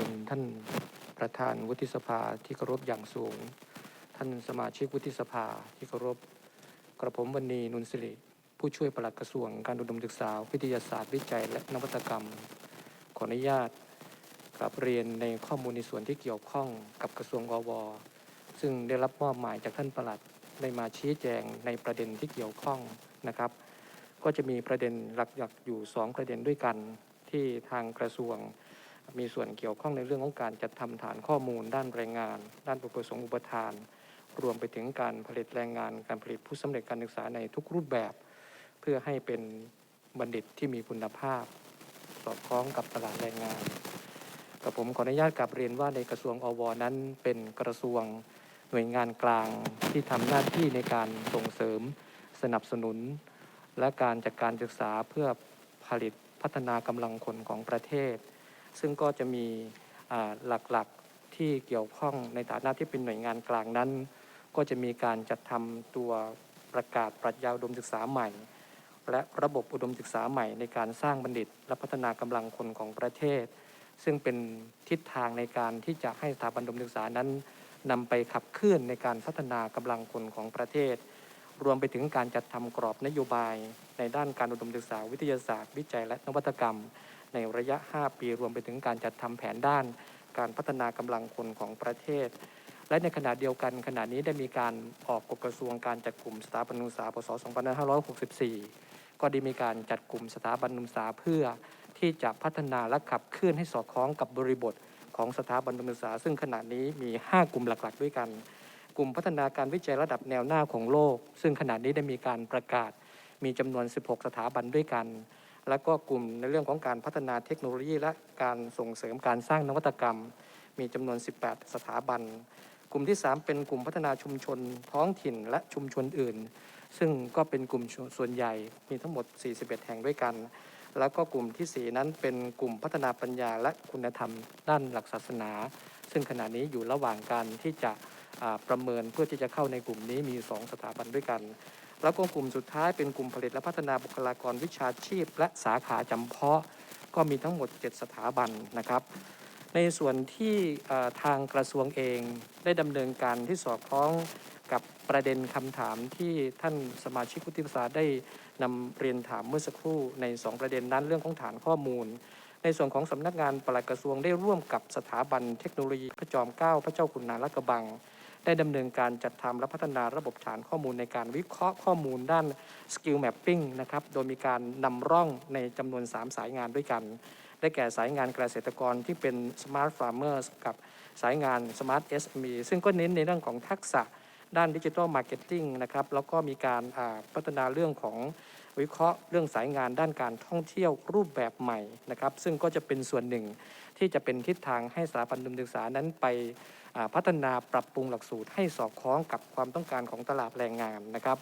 ียนท่านประธานวุฒิสภาที่เคารพอย่างสูง ท่านสมาชิกวุฒิสภาที่เคารพกระผมวันนีนุนสิริผู้ช่วยปลัดกระทรวงการอุดมศึกษา วิทยาศาสตร์วิจัย และนวัตกรรม ขออนุญาตกลับเรียนในข้อมูลในส่วนที่เกี่ยวข้องกับกระทรวงอวซึ่งได้รับมอบหมายจากท่านปลัดได้มาชี้แจงในประเด็นที่เกี่ยวข้องนะครับ ก็จะมีประเด็นหลักๆอยู่ 2 ประเด็นด้วยกันที่ทางกระทรวง มีส่วนเกี่ยวข้องในเรื่องของการจัดทำฐานข้อมูล ด้านแรงงาน ด้านอุปสงค์อุปทาน รวมไปถึงการผลิตแรงงาน การผลิตผู้สำเร็จการศึกษาในทุกรูปแบบ เพื่อให้เป็นบัณฑิตที่มีคุณภาพ สอดคล้องกับตลาดแรงงานกับผมขออนุญาตกลับเรียนว่าในกระทรวงอวนั้นเป็นกระทรวงหน่วยงานกลางที่ทำหน้าที่ในการส่งเสริม สนับสนุน และการจัดการศึกษาเพื่อผลิตพัฒนากำลังคนของประเทศ ซึ่งก็จะมีหลักๆที่เกี่ยวข้องในฐานะที่เป็นหน่วยงานกลางนั้น ก็จะมีการจัดทำตัวประกาศปรัชญาอุดมศึกษาใหม่ และระบบอุดมศึกษาใหม่ในการสร้างบัณฑิต และพัฒนากำลังคนของประเทศ ซึ่งเป็นทิศทางในการที่จะให้สถาบันอุดมศึกษานั้นนำไปขับเคลื่อนในการพัฒนากำลังคนของประเทศ รวมไปถึงการจัดทำกรอบนโยบาย ในด้านการอุดมศึกษาวิทยาศาสตร์ วิจัยและนวัตกรรม ในระยะ 5 ปีรวมไปถึงการจัดทำแผนด้านการพัฒนากำลังคนของประเทศ และในขณะเดียวกันขณะนี้ได้มีการออกกฎกระทรวงการจัดกลุ่มสถาบันอุตสาหพศ2564 ก็ได้มีการจัดกลุ่มสถาบันอุตสาหเพื่อที่จะพัฒนาและขับเคลื่อนให้สอดคล้องกับบริบทของสถาบันอุตสาซึ่งขณะนี้มี 5 กลุ่มหลักๆ ด้วยกัน กลุ่มพัฒนาการวิจัยระดับแนวหน้าของโลก ซึ่งขณะนี้ได้มีการประกาศมีจำนวน 16 สถาบันด้วยกัน แล้วก็กลุ่มในเรื่องของการพัฒนาเทคโนโลยี และการส่งเสริมการสร้างนวัตกรรม มีจำนวน 18 สถาบัน กลุ่มที่ 3 เป็นกลุ่มพัฒนาชุมชน ท้องถิ่นและชุมชนอื่น ซึ่งก็เป็นกลุ่มส่วนใหญ่มีทั้งหมด 41 แห่งด้วยกัน แล้วก็กลุ่มทีสี่ 4 นั้นเป็นกลุ่มพัฒนาปัญญาและคุณธรรม ด้านหลักศาสนา ซึ่งขณะนี้อยู่ระหว่างการที่จะประเมินเพื่อที่จะเข้าในกลุ่มนี้มี 2 สถาบันด้วยกัน แล้วก็กลุ่มสุดท้ายเป็นกลุ่มผลิตและพัฒนาบุคลากรวิชาชีพ และสาขาจำเพาะ ก็มีทั้งหมด 7 สถาบันนะครับ ในส่วนที่ทางกระทรวงเองได้ดำเนินการที่สอดคล้องกับประเด็นคำถามที่ท่านสมาชิกวุฒิสภาได้นำเรียนถามเมื่อสักครู่ใน 2 ประเด็นนั้นเรื่องของฐานข้อมูล ในส่วนของสำนักงานปลัดกระทรวงได้ร่วมกับสถาบันเทคโนโลยีพระจอมเกล้าพระเจ้าขุนนางและกระบัง ได้ดำเนินการจัดทำและพัฒนาระบบฐานข้อมูลในการวิเคราะห์ข้อมูลด้าน Skill Mapping นะครับ โดยมีการนำร่องในจำนวน 3 สายงานด้วยกัน ได้แก่สายงานเกษตรกรที่เป็น Smart Farmers กับสายงาน Smart SME ซึ่งก็เน้นในเรื่องของทักษะด้านดิจิทัลมาร์เก็ตติ้งนะครับ แล้วก็มีการพัฒนาเรื่องของวิเคราะห์เรื่องสายงานด้านการท่องเที่ยวรูปแบบใหม่นะครับ ซึ่งก็จะเป็นส่วนหนึ่ง ที่จะเป็นทิศทางให้สถาบันอุดมศึกษานั้นไปพัฒนาปรับปรุงหลักสูตรให้สอดคล้องกับความต้องการของตลาดแรงงานนะครับ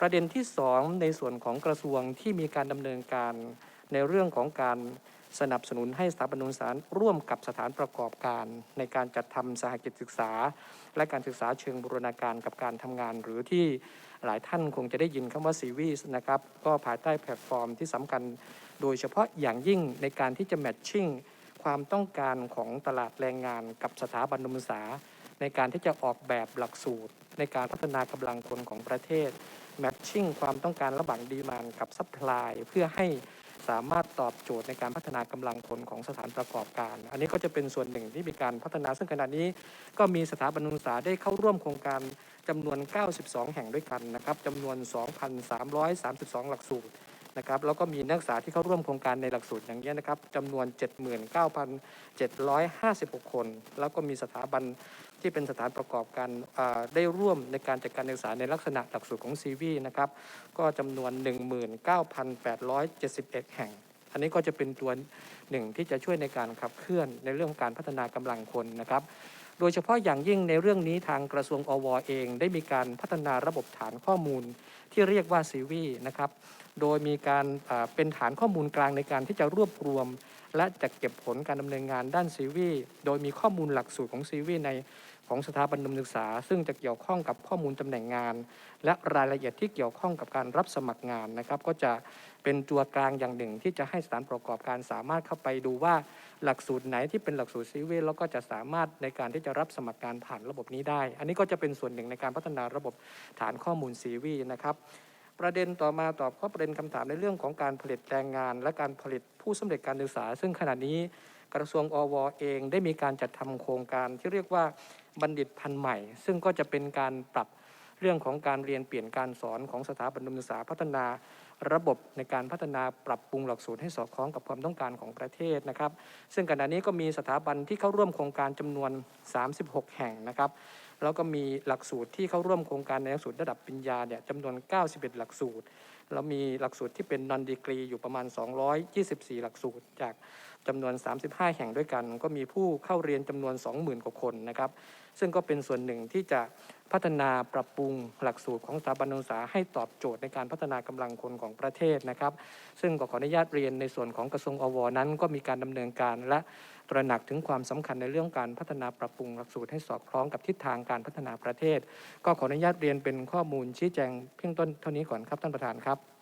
ประเด็นที่ 2 ในส่วนของกระทรวงที่มีการดำเนินการในเรื่องของการสนับสนุนให้สถาบันอุตสาร่วมกับสถานประกอบการ ในการจัดทำสหกิจศึกษา และการศึกษาเชิงบูรณาการกับการทำงาน หรือที่หลายท่านคงจะได้ยินคำว่าซีวีสนะครับก็ภายใต้แพลตฟอร์มที่สำคัญ โดยเฉพาะอย่างยิ่งในการที่จะแมทชิ่ง ความต้องการของตลาดแรงงานกับสถาบันอุตสาในการที่จะออกแบบหลักสูตร ในการพัฒนากำลังคนของประเทศแมทชิ่งความต้องการระหว่างดีมานกับซัพพลายเพื่อให้สามารถตอบโจทย์ในการพัฒนากำลังคนของสถานประกอบการ อันนี้ก็จะเป็นส่วนหนึ่งที่มีการพัฒนา ซึ่งขณะนี้ก็มีสถาบันอุตสาได้เข้าร่วมโครงการจำนวน 92 แห่งด้วยกันนะครับจำนวน 2,332 หลักสูตร นะครับแล้วก็มีนักศึกษาที่เข้าร่วมโครงการในหลักสูตรอย่างนี้ยนะครับจำนวน 79,756 คน แล้วก็มีสถาบันที่เป็นสถานประกอบการได้ร่วมในการจัดการศึกษาในลักษณะหลักสูตรของ CV นะครับก็จำนวน 19,871 แห่ง อันนี้ก็จะเป็นตัวหนึ่งที่จะช่วยในการขับเคลื่อนในเรื่องการพัฒนากำลังคนนะครับ โดยเฉพาะอย่างยิ่งในเรื่องนี้ทางกระทรวงอวเอง ได้มีการพัฒนาระบบฐานข้อมูลที่เรียกว่าซีวีนะครับ โดยมีการเป็นฐานข้อมูลกลางในการที่จะรวบรวม และจะเก็บผลการดำเนินงานด้านซีวีโดยมีข้อมูลหลักสูตรของซีวีในของสถาบันอุดมศึกษา ซึ่งจะเกี่ยวข้องกับข้อมูลตำแหน่งงาน และรายละเอียดที่เกี่ยวข้องกับการรับสมัครงานนะครับ ก็จะเป็นตัวกลางอย่างหนึ่ง ที่จะให้สถานประกอบการสามารถเข้าไปดูว่าหลักสูตรไหนที่เป็นหลักสูตรซีวีแล้วก็จะสามารถในการที่จะรับสมัครการผ่านระบบนี้ได้ อันนี้ก็จะเป็นส่วนหนึ่งในการพัฒนาระบบฐานข้อมูลซีวีนะครับ ประเด็นต่อมาตอบข้อประเด็นคำถามในเรื่องของการผลิตแรงงาน และการผลิตผู้สำเร็จการศึกษา ซึ่งขณะนี้กระทรวงอวเองได้มีการจัดทำโครงการที่เรียกว่าบัณฑิตพันธุ์ใหม่ ซึ่งก็จะเป็นการปรับเรื่องของการเรียนเปลี่ยนการสอนของสถาบันศึกษาพัฒนาระบบในการพัฒนาปรับปรุงหลักสูตรให้สอดคล้องกับความต้องการของประเทศนะครับ ซึ่งขณะนี้ก็มีสถาบันที่เข้าร่วมโครงการจำนวน 36 แห่งนะครับ แล้วก็มีหลักสูตรที่เข้าร่วมโครงการในหลักสูตรระดับปริญญาเนี่ยจำนวน 91 หลักสูตร แล้วมีหลักสูตรที่เป็นนอนดีกรีอยู่ประมาณ 224 หลักสูตรจาก จำนวน 35 แห่งด้วยกัน ก็มีผู้เข้าเรียนจำนวน 20,000 กว่าคนนะครับ ซึ่งก็เป็นส่วนหนึ่งที่จะพัฒนาปรับปรุงหลักสูตรของสถาบันอุตสาให้ตอบโจทย์ในการพัฒนากำลังคนของประเทศนะครับ ซึ่งก็ขออนุญาตเรียนในส่วนของกระทรวงอวนั้น ก็มีการดำเนินการและตระหนักถึงความสำคัญในเรื่องการพัฒนาปรับปรุงหลักสูตรให้สอดคล้องกับทิศทางการพัฒนาประเทศ ก็ขออนุญาตเรียนเป็นข้อมูลชี้แจงเพียงต้นเท่านี้ก่อนครับท่านประธานครับ